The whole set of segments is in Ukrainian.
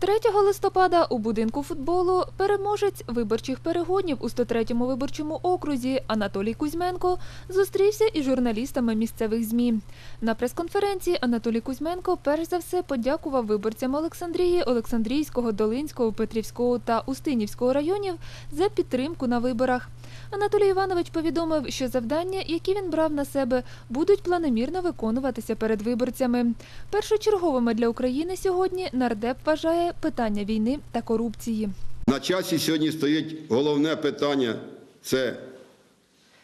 3 листопада у будинку футболу переможець виборчих перегонів у 103-му виборчому окрузі Анатолій Кузьменко зустрівся із журналістами місцевих ЗМІ. На прес-конференції Анатолій Кузьменко перш за все подякував виборцям Олександрії, Олександрійського, Долинського, Петрівського та Устинівського районів за підтримку на виборах. Анатолій Іванович повідомив, що завдання, які він брав на себе, будуть планомірно виконуватися перед виборцями. Першочерговими для України сьогодні нардеп вважає питання війни та корупції. На часі сьогодні стоїть головне питання це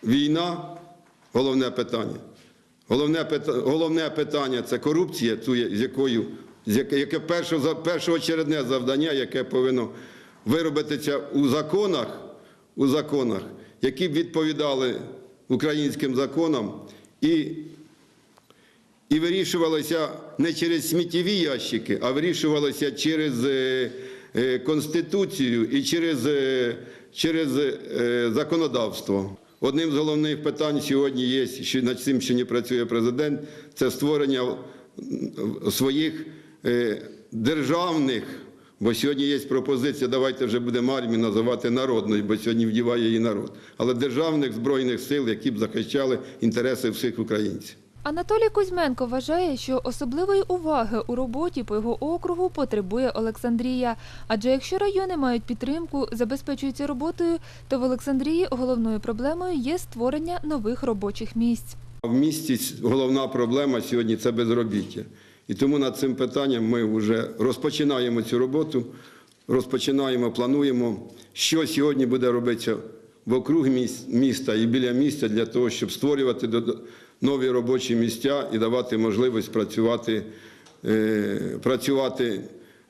війна, головне питання. Головне, пита- головне питання це корупція, з якою, яке, перше, першоочередне завдання, яке повинно виробитися у законах, у законах, які б відповідали українським законам і і вирішувалося не через сміттєві ящики, а вирішувалося через е, е, Конституцію і через, е, через законодавство. Одним з головних питань сьогодні є, що над цим ще не працює президент, це створення своїх державних, бо сьогодні є пропозиція, давайте вже будемо армію називати народною, бо сьогодні вдіває її народ, але державних збройних сил, які б захищали інтереси всіх українців. Анатолій Кузьменко вважає, що особливої уваги у роботі по його округу потребує Олександрія. Адже якщо райони мають підтримку, забезпечуються роботою, то в Олександрії головною проблемою є створення нових робочих місць. В місті головна проблема сьогодні це безробіття. І тому над цим питанням ми вже розпочинаємо цю роботу, розпочинаємо, плануємо, що сьогодні буде робитися в округ міс- міста і біля міста для того, щоб створювати нові робочі місця і давати можливість працювати, е, працювати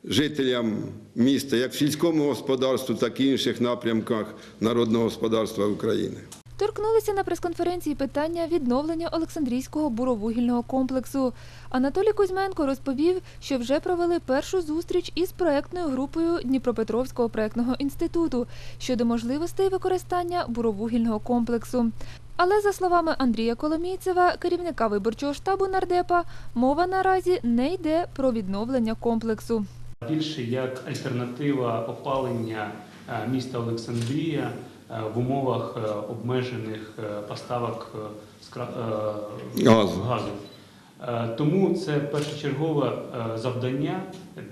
жителям міста як в сільському господарстві, так і інших напрямках народного господарства України. Торкнулися на прес-конференції питання відновлення Олександрійського буровугільного комплексу. Анатолій Кузьменко розповів, що вже провели першу зустріч із проектною групою Дніпропетровського проектного інституту щодо можливостей використання буровугільного комплексу. Але за словами Андрія Коломійцева, керівника виборчого штабу нардепа, мова наразі не йде про відновлення комплексу. більше як альтернатива опалення е, міста Олександрія в умовах е, обмежених е, поставок е, е, Газу. Е, Тому це першочергове е, завдання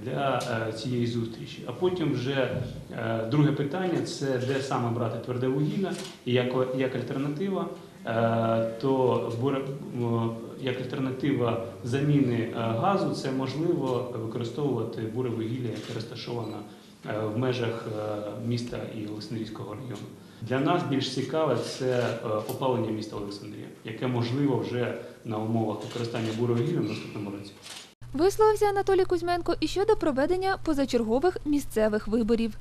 для е, цієї зустрічі. А потім вже е, друге питання це де саме брати тверде вугілля і як, як альтернатива. е, То як альтернатива заміни е, газу, це можливо використовувати буре вугілля, яке розташоване е, в межах е, міста і Олександрійського району. Для нас більш цікаве це е, опалення міста Олександрія, яке можливо вже на умовах використання буровугілля в наступному році. Висловився Анатолій Кузьменко і щодо проведення позачергових місцевих виборів.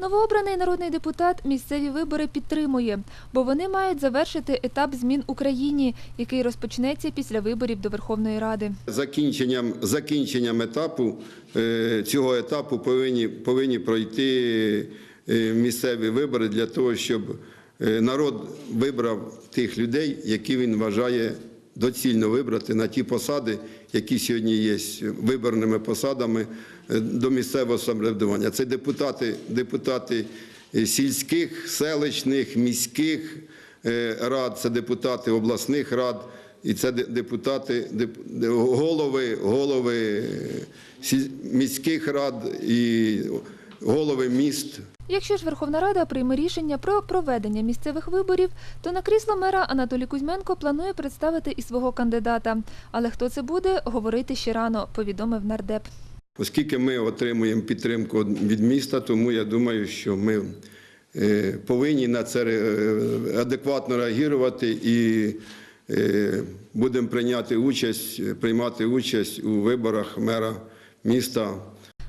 Новообраний народний депутат місцеві вибори підтримує, бо вони мають завершити етап змін Україні, який розпочнеться після виборів до Верховної Ради. Закінченням, закінченням етапу е, цього етапу повинні, повинні пройти е, місцеві вибори для того, щоб е, народ вибрав тих людей, які він вважає доцільно вибрати на ті посади, які сьогодні є виборними посадами е, до місцевого самоврядування. Це депутати, депутати е, сільських, селищних, міських е, рад, це депутати обласних рад. І це депутати, де- голови, голови міських рад і голови міст. Якщо ж Верховна Рада прийме рішення про проведення місцевих виборів, то на крісло мера Анатолій Кузьменко планує представити і свого кандидата. Але хто це буде, говорити ще рано, повідомив нардеп. Оскільки ми отримуємо підтримку від міста, тому я думаю, що ми е, повинні на це е, адекватно реагувати і е, будемо прийняти участь, приймати участь у виборах мера міста.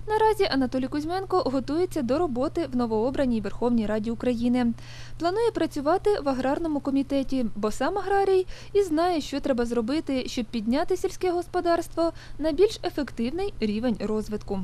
Наразі Анатолій Кузьменко готується до роботи в новообраній Верховній Раді України. Планує працювати в аграрному комітеті, бо сам аграрій і знає, що треба зробити, щоб підняти сільське господарство на більш ефективний рівень розвитку.